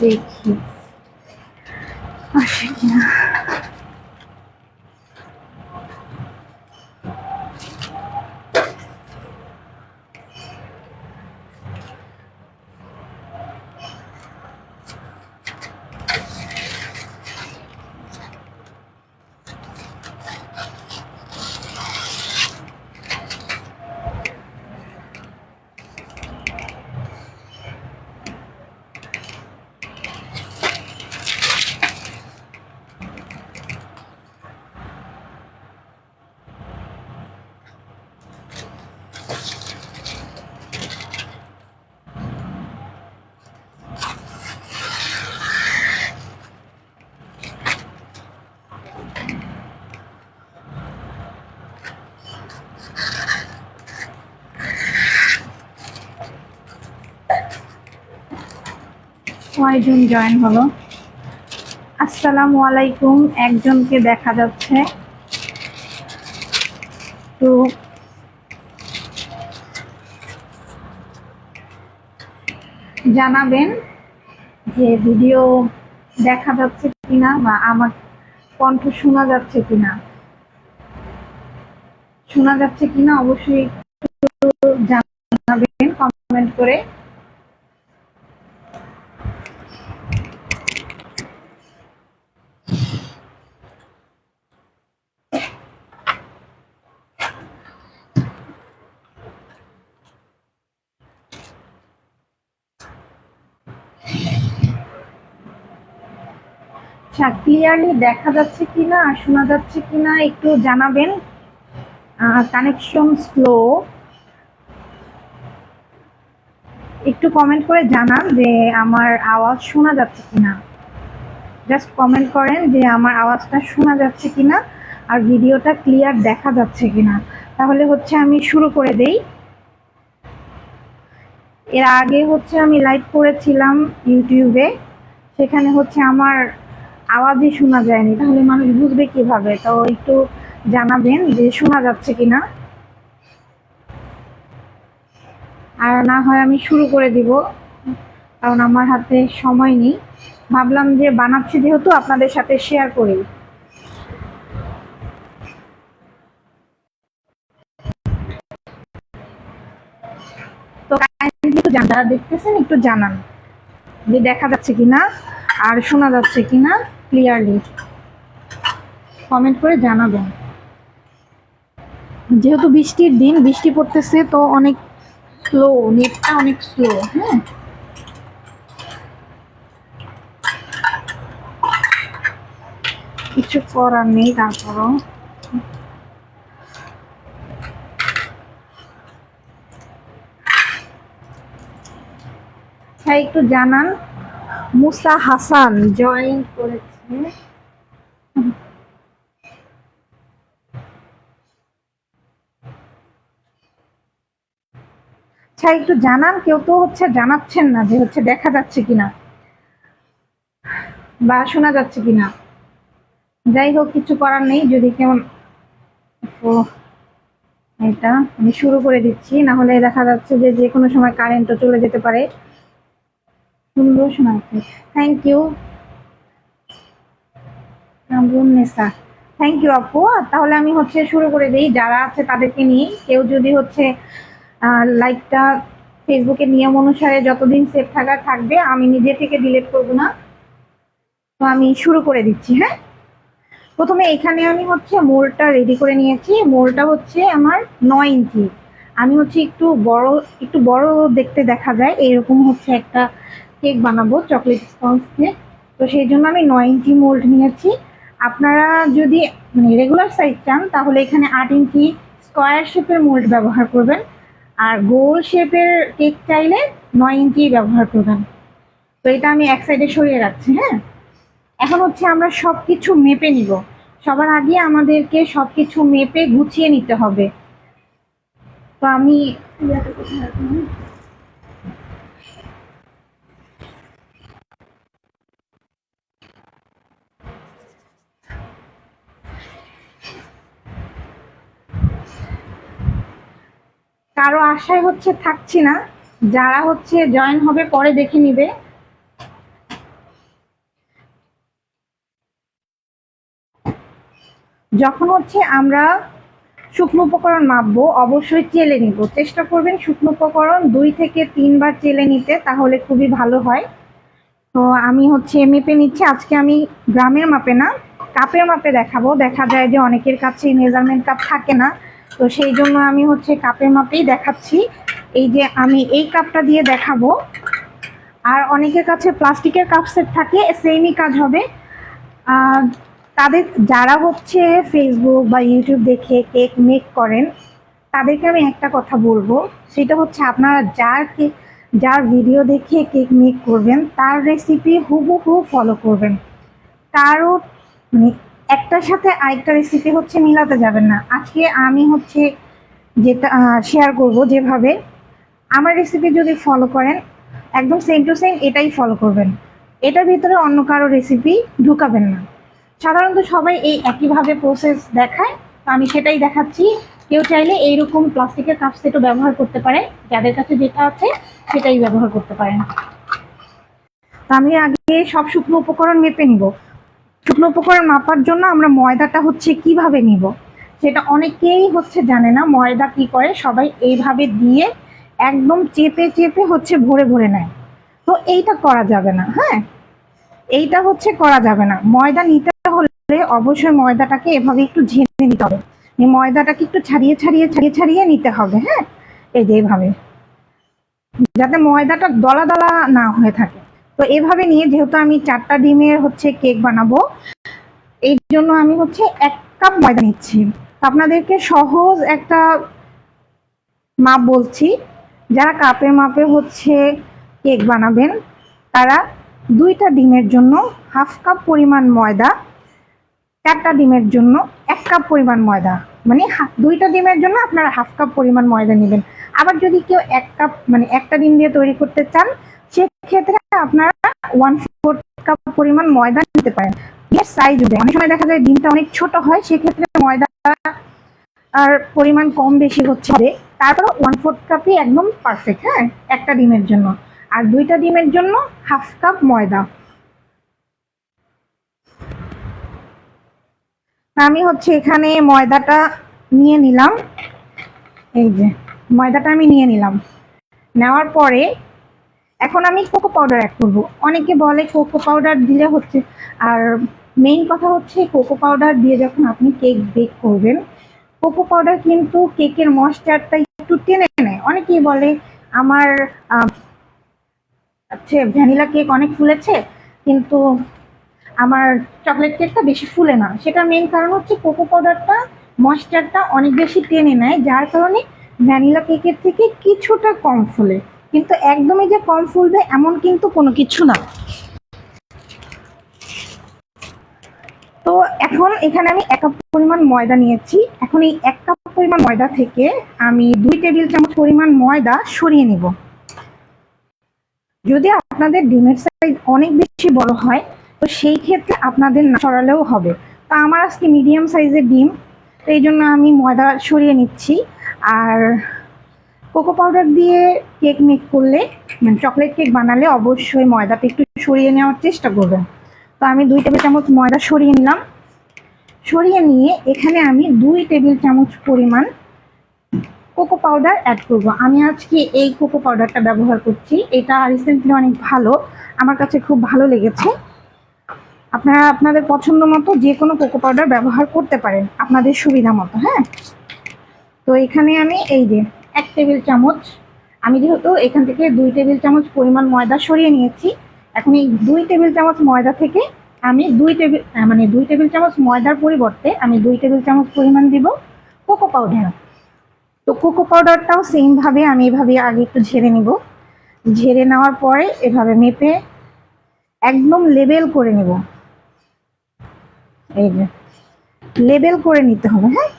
দেখি। আসে কিনা? কয়জন জয়েন হলো। আসসালামু আলাইকুম, একজনকে দেখা যাচ্ছে। তো জানাবেন যে ভিডিও দেখা যাচ্ছে কিনা বা আমার কণ্ঠ শোনা যাচ্ছে কিনা। শোনা যাচ্ছে কিনা অবশ্যই জানাবেন কমেন্ট করে। ক্লিয়ারলি দেখা যাচ্ছে কিনা আর শোনা যাচ্ছে কিনা একটু জানাবেন। কানেকশন স্লো একটু কমেন্ট করে জানান যে আমার আওয়াজ শোনা যাচ্ছে কিনা। জাস্ট কমেন্ট করেন যে আমার আওয়াজটা শোনা যাচ্ছে কিনা আর ভিডিওটা ক্লিয়ার দেখা যাচ্ছে কিনা। তাহলে হচ্ছে আমি শুরু করে দেই। এর আগে হচ্ছে আমি লাইভ করেছিলাম ইউটিউবে। সেখানে হচ্ছে আমার আওয়াজই শোনা যায়নি। তাহলে মানুষ বুঝবে কীভাবে? তো একটু জানাবেন যে শোনা যাচ্ছে কিনা। আর না হয় আমি শুরু করে দিব, কারণ আমার হাতে সময় নেই। ভাবলাম যে বানাচ্ছি যেহেতু আপনাদের সাথে শেয়ার করি। তো একটু জান- দেখতেছেন একটু জানান যে দেখা যাচ্ছে কিনা আর শোনা যাচ্ছে কিনা। ক্লিয়ারলি কমেন্ট করে জানাবেন। যেহেতু বৃষ্টির দিন, বৃষ্টি পড়তেছে, তো অনেক স্লো নেটটা অনেক স্লো হ্যাঁ? কিছু করার নেই তারপরও। হ্যাঁ একটু জানান। মুসা হাসান জয়েন করেছে। আচ্ছা একটু জানান, কেউ তো হচ্ছে জানাচ্ছেন না যে হচ্ছে দেখা যাচ্ছে কিনা বা শোনা যাচ্ছে কিনা। যাই হোক, কিছু করার নেই, যদি কেমন এটা আমি শুরু করে দিচ্ছি, না হলে দেখা যাচ্ছে যে যে কোনো সময় কারেন্টও চলে যেতে পারে। সুন্দর শোনাচ্ছে thank you Nesa. Thank you আপু। তাহলে আমি হচ্ছে শুরু করে দিই। যারা আছে তাদেরকে নিয়ে, কেউ যদি হচ্ছে লাইকটা ফেসবুকের নিয়ম অনুসারে যতদিন সেভ থাকার থাকবে, আমি নিজে থেকে ডিলিট করব না। তো আমি শুরু করে দিচ্ছি হ্যাঁ? প্রথমে এখানে আমি হচ্ছে মোলটা রেডি করে নিয়েছি। মোলটা হচ্ছে আমার নয় ইঞ্চি। আমি হচ্ছে একটু বড় একটু বড় দেখতে দেখা যায়। এরকম হচ্ছে একটা কেক বানাবো চকলেট স্পঞ্জ কেক তো সেই জন্য আমি নয় ইঞ্চি মোল্ড নিয়েছি। আপনারা যদি মানে রেগুলার সাইজ চান, তাহলে এখানে আট ইঞ্চি স্কোয়ার শেপের মোল্ড ব্যবহার করবেন। আর গোল শেপের কেক চাইলে নয় ইঞ্চি ব্যবহার করবেন। তো এটা আমি এক সাইডে সরিয়ে রাখছি হ্যাঁ? এখন হচ্ছে আমরা সব কিছু মেপে নিব। সবার আগে আমাদেরকে সব কিছু মেপে গুছিয়ে নিতে হবে। তো আমি কারও আশায় হচ্ছে থাকছি না। যারা হচ্ছে জয়েন হবে পরে দেখে নিবে। যখন হচ্ছে আমরা শুকনো উপকরণ মাপবো, অবশ্যই চেলে নিব। চেষ্টা করবেন শুকনো উপকরণ দুই থেকে তিনবার চেলে নিতে, তাহলে খুবই ভালো হয়। তো আমি হচ্ছে মেপে নিচ্ছি। আজকে আমি গ্রামের মাপে না, কাপের মাপে দেখাবো। দেখা যায় যে অনেকের কাছে মেজারমেন্ট কাপ থাকে না। তো সেই জন্য আমি হচ্ছে কাপের মাপেই দেখাচ্ছি। এই যে আমি এই কাপটা দিয়ে দেখাবো। আর অনেকের কাছে প্লাস্টিকের কাপ সেট থাকে, সেমই কাজ হবে। তাদের যারা হচ্ছে ফেসবুক বা ইউটিউব দেখে কেক মেক করেন, তাদেরকে আমি একটা কথা বলব। সেটা হচ্ছে আপনারা যার কেক যার ভিডিও দেখে কেক মেক করবেন, তার রেসিপি হুবহু ফলো করবেন। কারও মানে একটার সাথে আরেকটা রেসিপি হচ্ছে মিলাতে যাবেন না। আজকে আমি হচ্ছে যেটা শেয়ার করব যেভাবে। আমার রেসিপি যদি ফলো করেন, একদম সেম টু সেম এটাই ফলো করবেন। এটার ভিতরে অন্য কারও রেসিপি ঢুকাবেন না। সাধারণত সবাই এই একইভাবে প্রসেস দেখায়, তো আমি সেটাই দেখাচ্ছি। কেউ চাইলে এইরকম প্লাস্টিকের কাপ সেটও ব্যবহার করতে পারে। যাদের কাছে যেটা আছে, সেটাই ব্যবহার করতে পারেন। তো আমি আগে সব শুকনো উপকরণ মেপে নিব। শুকনো উপকরণ মাপার জন্য আমরা ময়দাটা হচ্ছে কীভাবে নিব? সেটা অনেকেই হচ্ছে জানে না, ময়দা কি করে, সবাই এইভাবে দিয়ে একদম চেপে চেপে হচ্ছে ভরে ভরে নেয়। তো এইটা করা যাবে না হ্যাঁ? এইটা হচ্ছে করা যাবে না। ময়দা নিতে হলে অবশ্যই ময়দাটাকে এভাবে একটু ঝেড়ে নিতে হবে। ময়দাটাকে একটু ছাড়িয়ে ছাড়িয়ে ছাড়িয়ে ছাড়িয়ে নিতে হবে হ্যাঁ? এই যে যাতে ময়দাটা দলা দলা না হয়ে থাকে। তো এভাবে নিয়ে যেহেতু আমি চারটা ডিমের হচ্ছে কেক বানাবো, এই জন্য আমি হচ্ছে এক কাপ ময়দা নিচ্ছি। আপনাদেরকে সহজ একটা মাপ বলছি, যারা কাপের মাপে হচ্ছে কেক বানাবেন, তারা দুইটা ডিমের জন্য হাফ কাপ পরিমাণ ময়দা, চারটা ডিমের জন্য এক কাপ পরিমাণ ময়দা মানে দুইটা ডিমের জন্য আপনারা হাফ কাপ পরিমাণ ময়দা নেবেন। আবার যদি কেউ এক কাপ মানে একটা ডিম দিয়ে তৈরি করতে চান, সেক্ষেত্রে আপনারা ওয়ান ফোর কাপ পরিমাণ ময়দা নিতে পারেন। ডিমের সাইজ অনুযায়ী অনেক সময় দেখা যায় ডিমটা অনেক ছোট হয়, সেক্ষেত্রে ময়দা আর পরিমাণ কম বেশি হচ্ছে। হবে তারপরে ওয়ান ফোর্থ কাপই একদম পারফেক্ট হ্যাঁ? একটা ডিমের জন্য। আর দুইটা ডিমের জন্য হাফ কাপ ময়দা। আমি হচ্ছে এখানে ময়দাটা নিয়ে নিলাম। এই যে, ময়দাটা আমি নিয়ে নিলাম। নেওয়ার পরে এখন আমি কোকো পাউডার অ্যাড করব। অনেকে বলে কোকো পাউডার দিলে হচ্ছে, আর মেইন কথা হচ্ছে কোকো পাউডার দিয়ে যখন আপনি কেক বেক করবেন কোকো পাউডার কিন্তু কেকের ময়েশ্চারটা একটু টেনে নেয়। অনেকেই বলে, আমার হচ্ছে ভ্যানিলা কেক অনেক ফুলেছে, কিন্তু আমার চকলেট কেকটা বেশি ফুলে না। সেটার মেইন কারণ হচ্ছে কোকো পাউডারটা ময়েশ্চারটা অনেক বেশি টেনে নেয়, যার কারণে ভ্যানিলা কেকের থেকে কিছুটা কম ফুলে। কিন্তু একদমই যে কম ফুলবে এমন কিন্তু কোনো কিছু না। তো এখন এখানে আমি এক কাপ পরিমাণ ময়দা নিয়েছি। এখন এই এক কাপ পরিমাণ ময়দা থেকে আমি দুই টেবিল চামচ পরিমাণ ময়দা সরিয়ে নিব। যদি আপনাদের ডিমের সাইজ অনেক বেশি বড় হয়, তো সেই ক্ষেত্রে আপনাদের না সরালেও হবে। তো আমার আজকে মিডিয়াম সাইজের ডিম, তো এই জন্য আমি ময়দা সরিয়ে নিচ্ছি। আর কোকো পাউডার দিয়ে কেক মেক করলে মানে চকলেট কেক বানালে অবশ্যই ময়দাটা একটু সরিয়ে নেওয়ার চেষ্টা করবেন। তো আমি দুই টেবিল চামচ ময়দা সরিয়ে নিলাম। সরিয়ে নিয়ে এখানে আমি দুই টেবিল চামচ পরিমাণ কোকো পাউডার অ্যাড করব। আমি আজকে এই কোকো পাউডারটা ব্যবহার করছি। এটা রিসেন্টলি অনেক ভালো। আমার কাছে খুব ভালো লেগেছে। আপনারা আপনাদের পছন্দ মতো যে কোনো কোকো পাউডার ব্যবহার করতে পারেন। আপনাদের সুবিধা মতো হ্যাঁ? তো এখানে আমি এই যে এক টেবিল চামচ। আমি যেহেতু এখান থেকে দুই টেবিল চামচ পরিমাণ ময়দা সরিয়ে নিয়েছি, এখন এই দুই টেবিল চামচ ময়দা থেকে আমি দুই টেবিল মানে দুই টেবিল চামচ ময়দার পরিবর্তে আমি দুই টেবিল চামচ পরিমাণ দিব কোকো পাউডার। তো কোকো পাউডারটাও সেমভাবে আমি এভাবে আগে একটু ঝেড়ে নিব। ঝেড়ে নেওয়ার পরে এভাবে মেপে একদম লেবেল করে নেব। এই যে লেবেল করে নিতে হবে হ্যাঁ?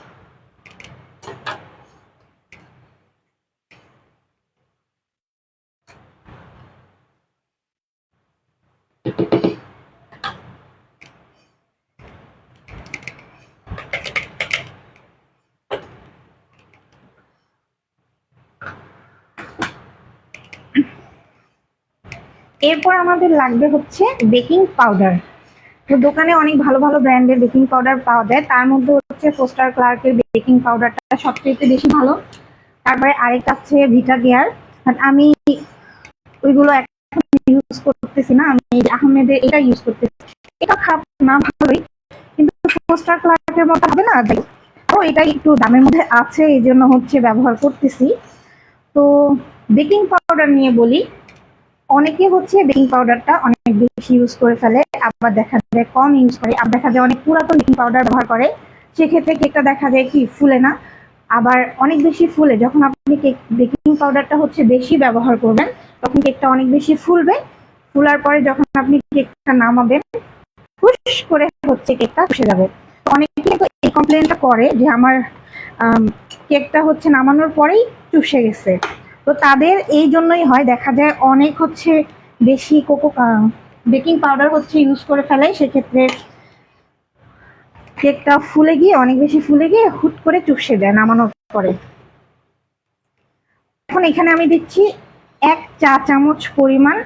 এরপর আমাদের লাগবে হচ্ছে বেকিং পাউডার। তো দোকানে অনেক ভালো ভালো ব্র্যান্ডের বেকিং পাউডার পাওয়া যায়। তার মধ্যে হচ্ছে ফোস্টার ক্লার্কের বেকিং পাউডারটা সবচেয়ে বেশি ভালো। তারপরে আরেকটা হচ্ছে ভিটা গিয়ার আমি ওইগুলো এখন ইউজ করতেছি না। আমি আহমেদের এটা ইউজ করতেছি। এটা খারাপ না, ভালোই। কিন্তু ফোস্টার ক্লার্কের মতো হবে না? তো এটা একটু দামের মধ্যে আছে, এই জন্য হচ্ছে ব্যবহার করতেছি। তো বেকিং পাউডার নিয়ে বলি। অনেকে হচ্ছে বেকিং পাউডারটা অনেক বেশি ইউজ করে ফেলে, আবার দেখা যায় কম ইউজ করে, আবার দেখা যায় অনেক পুরাতন বেকিং পাউডার ব্যবহার করে, সেক্ষেত্রে কেকটা দেখা যায় কি ফুলে না, আবার অনেক বেশি ফুলে। যখন আপনি কেক বেকিং পাউডারটা হচ্ছে বেশি ব্যবহার করবেন, তখন কেকটা অনেক বেশি ফুলবে, ফুলার পরে যখন আপনি কেকটা নামাবেন খুশ করে হচ্ছে কেকটা বসে যাবে। অনেকে এই কমপ্লেনটা করে যে আমার কেকটা হচ্ছে নামানোর পরেই চুষে গেছে। তো তাদের এই জন্যই হয়, দেখা যায় অনেক হচ্ছে বেশি কোকো বেকিং পাউডার হচ্ছে ইউজ করে ফেলে সেক্ষেত্রে কেকটা ফুলে গিয়ে, অনেক বেশি ফুলে গিয়ে হুট করে চুষে যায়, নামানোর পরে। এখন এখানে আমি দিচ্ছি এক চা চামচ পরিমাণ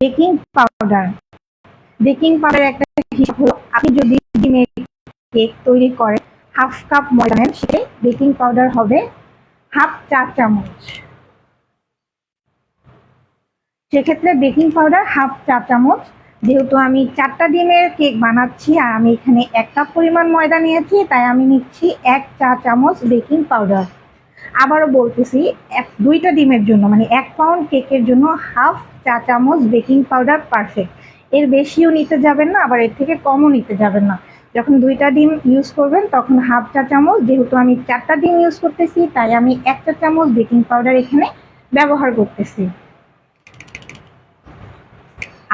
বেকিং পাউডার। বেকিং পাউডার একটা হিসাব হলো, আপনি যদি ডিমের কেক তৈরি করেন, হাফ কাপ ময়দা নেন সে বেকিং পাউডার হবে। হাফ চা চামচ। সেক্ষেত্রে বেকিং পাউডার হাফ চা চামচ। যেহেতু আমি চারটা ডিমের কেক বানাচ্ছি আর আমি এখানে এক কাপ পরিমাণ ময়দা নিয়েছি, তাই আমি নিচ্ছি এক চা চামচ বেকিং পাউডার। আবারও বলতেছি, এক, দুইটা ডিমের জন্য মানে এক পাউন্ড কেকের জন্য হাফ চা চামচ বেকিং পাউডার পারফেক্ট। এর বেশিও নিতে যাবেন না, আবার এর থেকে কমও নিতে যাবেন না। যখন দুইটা ডিম ইউজ করবেন, তখন হাফ চা চামচ, যেহেতু আমি চারটা ডিম ইউজ করতেছি, তাই আমি একটা চামচ বেকিং পাউডার এখানে ব্যবহার করতেছি।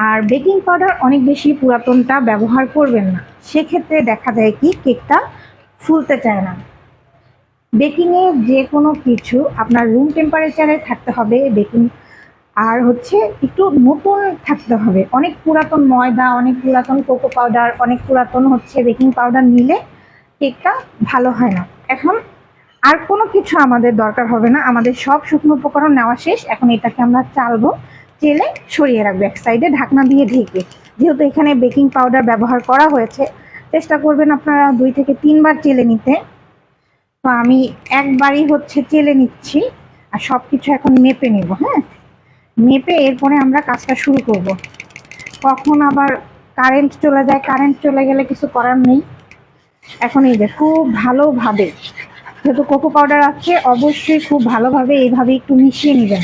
আর বেকিং পাউডার অনেক বেশি পুরাতনটা ব্যবহার করবেন না। সেক্ষেত্রে দেখা যায় কি, কেকটা ফুলতে চায় না। বেকিংয়ে যে কোনো কিছু আপনার রুম টেম্পারেচারে থাকতে হবে বেকিং আর হচ্ছে একটু নতুন থাকতে হবে। অনেক পুরাতন ময়দা, অনেক পুরাতন কোকো পাউডার অনেক পুরাতন হচ্ছে বেকিং পাউডার নিলে কেকটা ভালো হয় না। এখন আর কোনো কিছু আমাদের দরকার হবে না। আমাদের সব শুকনো উপকরণ নেওয়া শেষ। এখন এটাকে আমরা চালবো, চেলে সরিয়ে রাখব এক সাইডে ঢাকনা দিয়ে ঢেকে। যেহেতু এখানে বেকিং পাউডার ব্যবহার করা হয়েছে, চেষ্টা করবেন আপনারা দুই থেকে তিনবার চেলে নিতে। তো আমি একবারই হচ্ছে চেলে নিচ্ছি। আর সব কিছু এখন মেপে নেব হ্যাঁ? মেপে এরপরে আমরা কাজটা শুরু করব। কখন আবার কারেন্ট চলে যায় কারেন্ট চলে গেলে কিছু করার নেই। এখন এই যে খুব ভালোভাবে, যেহেতু কোকো পাউডার আছে, অবশ্যই খুব ভালোভাবে এইভাবে একটু মিশিয়ে নেবেন।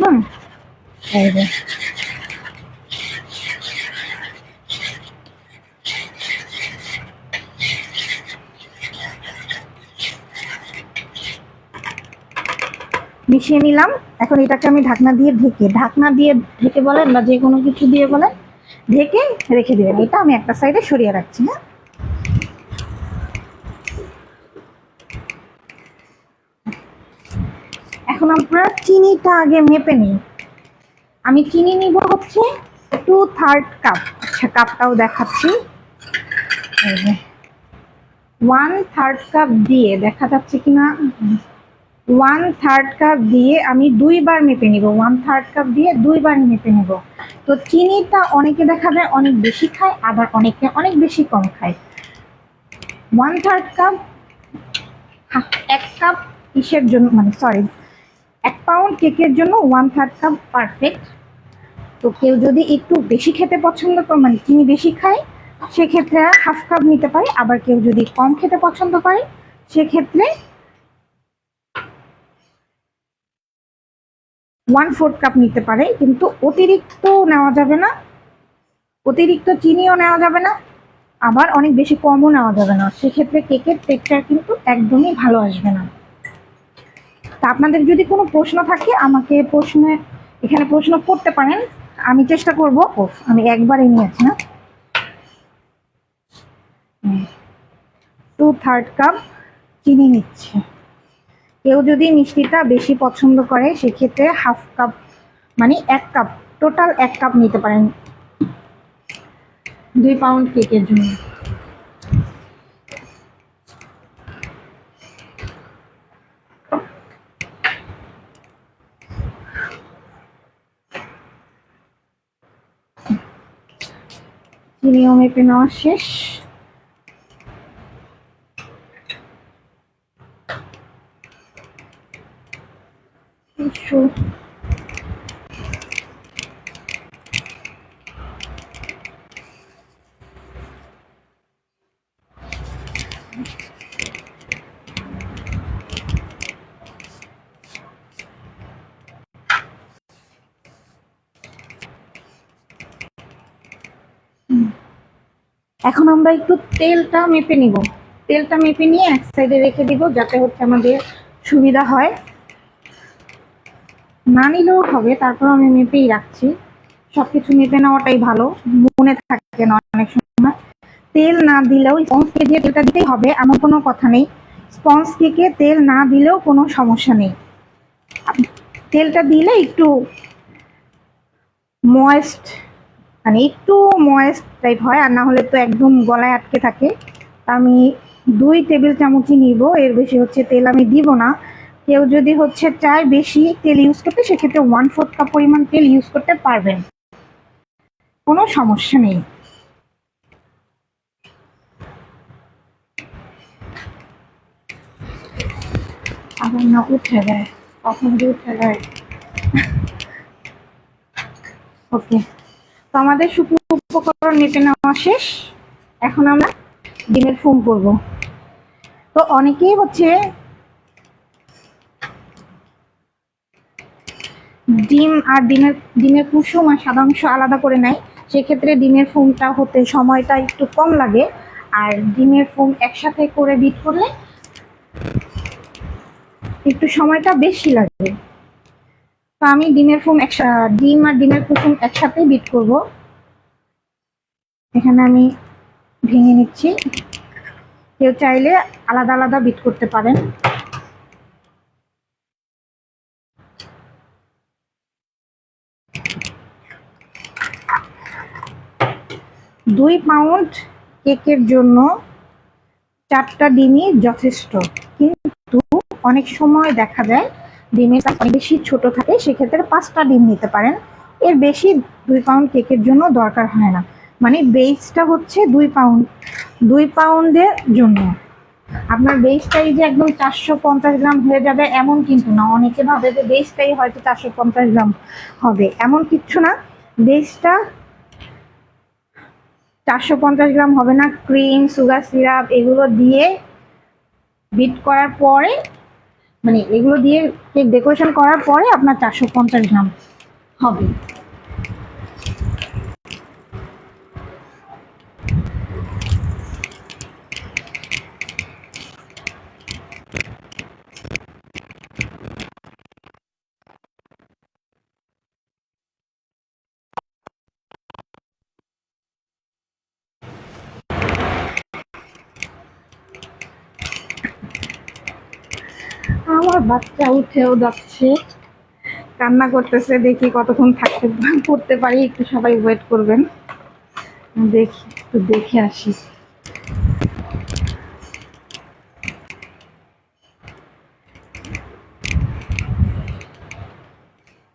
হুম? এই যে। মিশিয়ে নিলাম। এখন এটাকে আমি ঢাকনা দিয়ে ঢেকে, ঢাকনা দিয়ে ঢেকে বলেন বা যে কোনো কিছু দিয়ে বলেন, ঢেকে রেখে দেবেন। এটা আমি একটা সাইডে সরিয়ে রাখছি হ্যাঁ? এখন আমরা চিনিটা আগে মেপে নিই। আমি চিনি নিব হচ্ছে টু থার্ড কাপ আচ্ছা কাপটাও দেখাচ্ছি। ওয়ান থার্ড কাপ দিয়ে, দেখা যাচ্ছে কিনা? ওয়ান থার্ড কাপ দিয়ে আমি দুইবার মেপে নিব ওয়ান থার্ড কাপ দিয়ে দুইবার মেপে নেব। তো চিনিটা অনেকে দেখা যায় অনেক বেশি খায়, আবার অনেকে অনেক বেশি কম খায়। ওয়ান থার্ড কাপ এক কাপ ইসের জন্য মানে সরি এক পাউন্ড কেকের জন্য ওয়ান থার্ড কাপ পারফেক্ট তো কেউ যদি একটু বেশি খেতে পছন্দ করে মানে চিনি বেশি খায়, সেক্ষেত্রে হাফ কাপ নিতে পারে, আবার কেউ যদি কম খেতে পছন্দ করে, সেক্ষেত্রে ওয়ান ফোর্থ কাপ নিতে পারে, কিন্তু অতিরিক্ত নেওয়া যাবে না। অতিরিক্ত চিনিও নেওয়া যাবে না, আবার অনেক বেশি কমও নেওয়া যাবে না। সেক্ষেত্রে কেকের টেক্সচার কিন্তু একদমই ভালো আসবে না। তা আপনাদের যদি কোনো প্রশ্ন থাকে, আমাকে প্রশ্নে, এখানে প্রশ্ন করতে পারেন। আমি চেষ্টা করব। আমি একবারই নিয়েছি না। টু থার্ড কাপ চিনি নিচ্ছে। কেউ যদি মিষ্টিটা বেশি পছন্দ করে, সেক্ষেত্রে হাফ কাপ মানে এক কাপ টোটাল এক কাপ নিতে পারেন। দুই পাউন্ড কেকের জন্য। চিনিও মেপে নেওয়া শেষ? এখন আমরা একটু তেলটা মেপে নিব। তেলটা মেপে নিয়ে এক সাইডে রেখে দিব যাতে হচ্ছে আমাদের সুবিধা হয়। না নিলেও হবে তারপর আমি মেপেই রাখছি। সবকিছু মেপে নেওয়াটাই ভালো। মনে থাকে না অনেক সময়। তেল না দিলেও স্পঞ্জ কেক দিয়ে তেলটা দিতেই হবে, এমন কোনো কথা নেই। স্পঞ্জ কেকে তেল না দিলেও কোনো সমস্যা নেই। তেলটা দিলে একটু ময়েস্ট মানে একটু ময়েস্ট টাইপ হয়, আর না হলে তো একদম গলায় আটকে থাকে। আমি দুই টেবিল চামচই নিব, এর বেশি হচ্ছে তেল আমি দিব না। কেউ যদি হচ্ছে চায় বেশি তেল ইউজ করতে, সেক্ষেত্রে ওয়ান ফোর্থ কাপ পরিমাণ তেল ইউজ করতে পারবেন। কোনো সমস্যা নেই। আবার না উঠে দেয় কখন যে উঠে দেয় ওকে তো আমাদের শুকনো উপকরণ মেপে নেওয়া শেষ। এখন আমরা ডিমের ফোম করব। তো অনেকেই হচ্ছে ডিম আর ডিমের ডিমের কুসুম আর সাদা অংশ আলাদা করে নেয়। সেক্ষেত্রে ডিমের ফোমটা হতে সময়টা একটু কম লাগে। আর ডিমের ফোম একসাথে করে বিট করলে একটু সময়টা বেশি লাগে। তো আমি ডিমের ফোম একসা, ডিম আর ডিমের কুসুম একসাথে বিট করব। এখানে আমি ভেঙে নিচ্ছি। কেউ চাইলে আলাদা আলাদা বিট করতে পারেন। দুই পাউন্ড কেকের জন্য চারটা ডিমই যথেষ্ট। কিন্তু অনেক সময় দেখা যায় ডিমের বেশি ছোট থাকে, সেক্ষেত্রে পাঁচটা ডিম নিতে পারেন। এর বেশি দুই পাউন্ড কেকের জন্য দরকার হয় না। মানে বেসটা হচ্ছে দুই পাউন্ড দুই পাউন্ডের জন্য। আপনার বেসটাই যে একদম চারশো পঞ্চাশ গ্রাম হয়ে যাবে এমন কিন্তু না। অনেকে ভাবে যে বেসটাই হয়তো চারশো পঞ্চাশ গ্রাম হবে। এমন কিচ্ছু না। বেসটা চারশো পঞ্চাশ গ্রাম হবে না ক্রিম সুগার সিরাপ এগুলো দিয়ে বিট করার পরে মানে এগুলো দিয়ে কেক ডেকোরেশন করার পরে আপনার চারশো পঞ্চাশ গ্রাম হবে। আমার বাচ্চা উঠেও যাচ্ছে। কান্না করতেছে, দেখি কতক্ষণ থাকতে করতে পারি। একটু সবাই ওয়েট করবেন। দেখি, একটু দেখে আসি।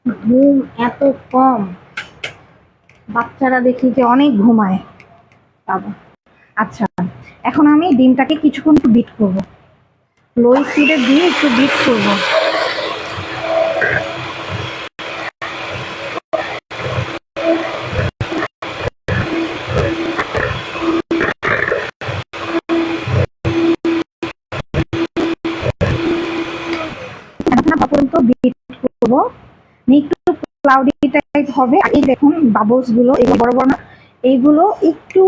ঘুম এত কম। বাচ্চারা দেখি যে অনেক ঘুমায়। বাবা। আচ্ছা এখন আমি ডিমটাকে কিছুক্ষণ একটু বিট করব। লো স্পিডে দিয়ে একটু বিট করব। বিট করব। একটু ক্লাউডি টাইপ হবে। আর এই দেখুন বাবলসগুলো, এগুলো বড় বড় না এইগুলো একটু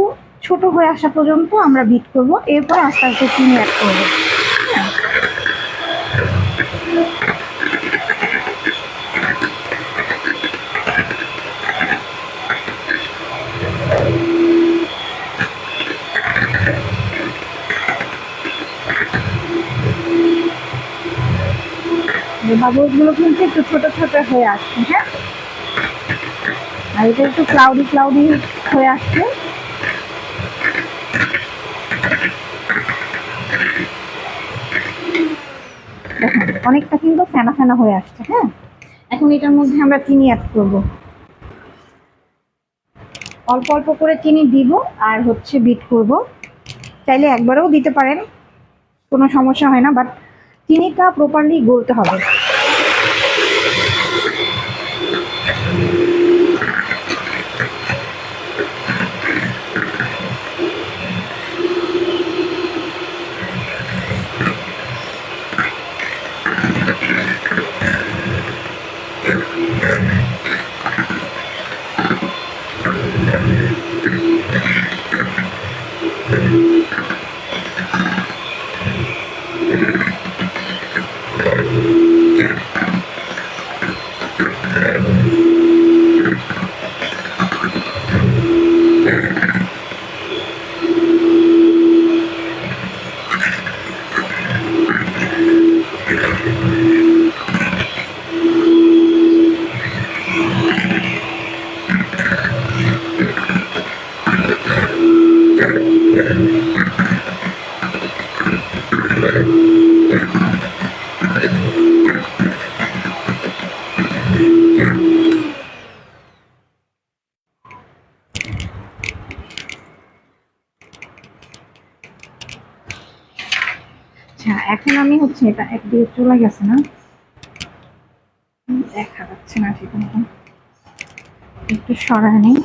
ছোট হয়ে আসা পর্যন্ত আমরা বিট করব। এরপর আস্তে আস্তে চিনি অ্যাড করব। বাবলসগুলো কিন্তু একটু ছোট ছোট হয়ে আসছে হ্যাঁ? আর এটা একটু ক্লাউডি ক্লাউডি হয়ে আসছে দেখুন অনেকটা কিন্তু ফেনা ফেনা হয়ে আসছে হ্যাঁ? এখন এটার মধ্যে আমরা চিনি অ্যাড করব। অল্প অল্প করে চিনি দিব আর হচ্ছে বিট করব। চাইলে একবারও দিতে পারেন, কোনো সমস্যা হয় না বাট চিনিটা প্রপারলি গলতে হবে। আচ্ছা এখন আমি হচ্ছে এটা একদিকে চলে গেছে না? দেখা যাচ্ছে না ঠিক মতো একটু সরায় নেই।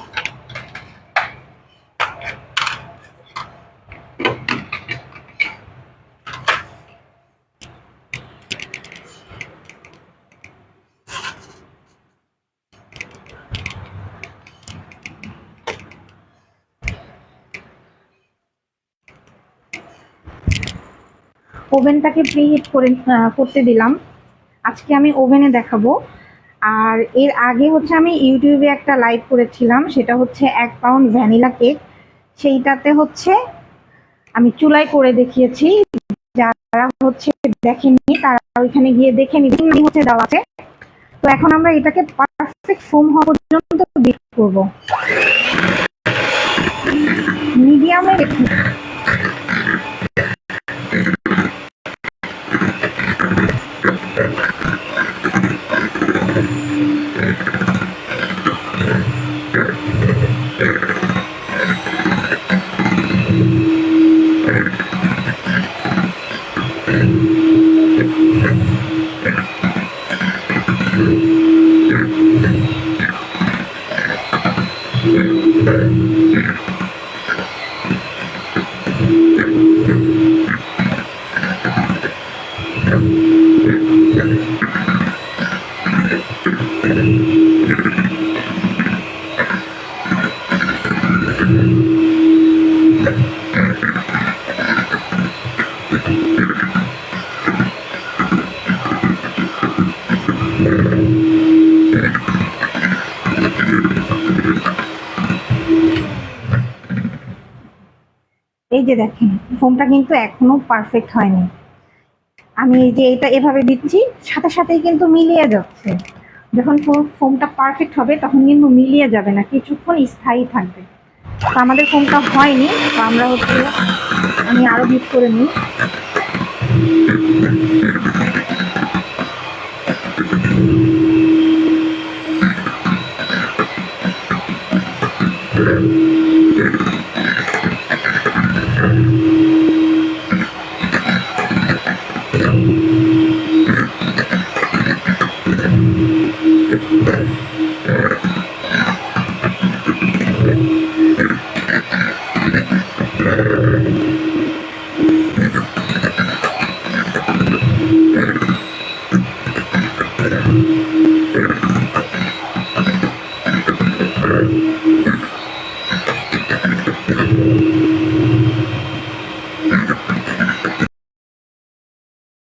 ওভেনটাকে প্রিহিট করে করতে দিলাম। আজকে আমি ওভেনে দেখাবো। আর এর আগে হচ্ছে আমি ইউটিউবে একটা লাইভ করেছিলাম, সেটা হচ্ছে এক পাউন্ড ভ্যানিলা কেক সেইটাতে হচ্ছে আমি চুলায় করে দেখিয়েছি। যারা হচ্ছে দেখেনি তারা ওইখানে গিয়ে দেখে নিবে। হচ্ছে দেওয়া আছে। তো এখন আমরা এটাকে পারফেক্ট ফোম হওয়া পর্যন্ত বিট করব। মিডিয়ামে এই যে দেখেন ফোমটা কিন্তু এখনও পারফেক্ট হয়নি। আমি যে এটা এভাবে দিচ্ছি, সাথে সাথেই কিন্তু মিলিয়ে যাচ্ছে। যখন ফোমটা পারফেক্ট হবে, তখন কিন্তু মিলিয়ে যাবে না, কিছুক্ষণ স্থায়ী থাকবে। তো আমাদের ফোমটা হয়নি, তো আমরা হচ্ছে, আমি আরও বিট করে নিই।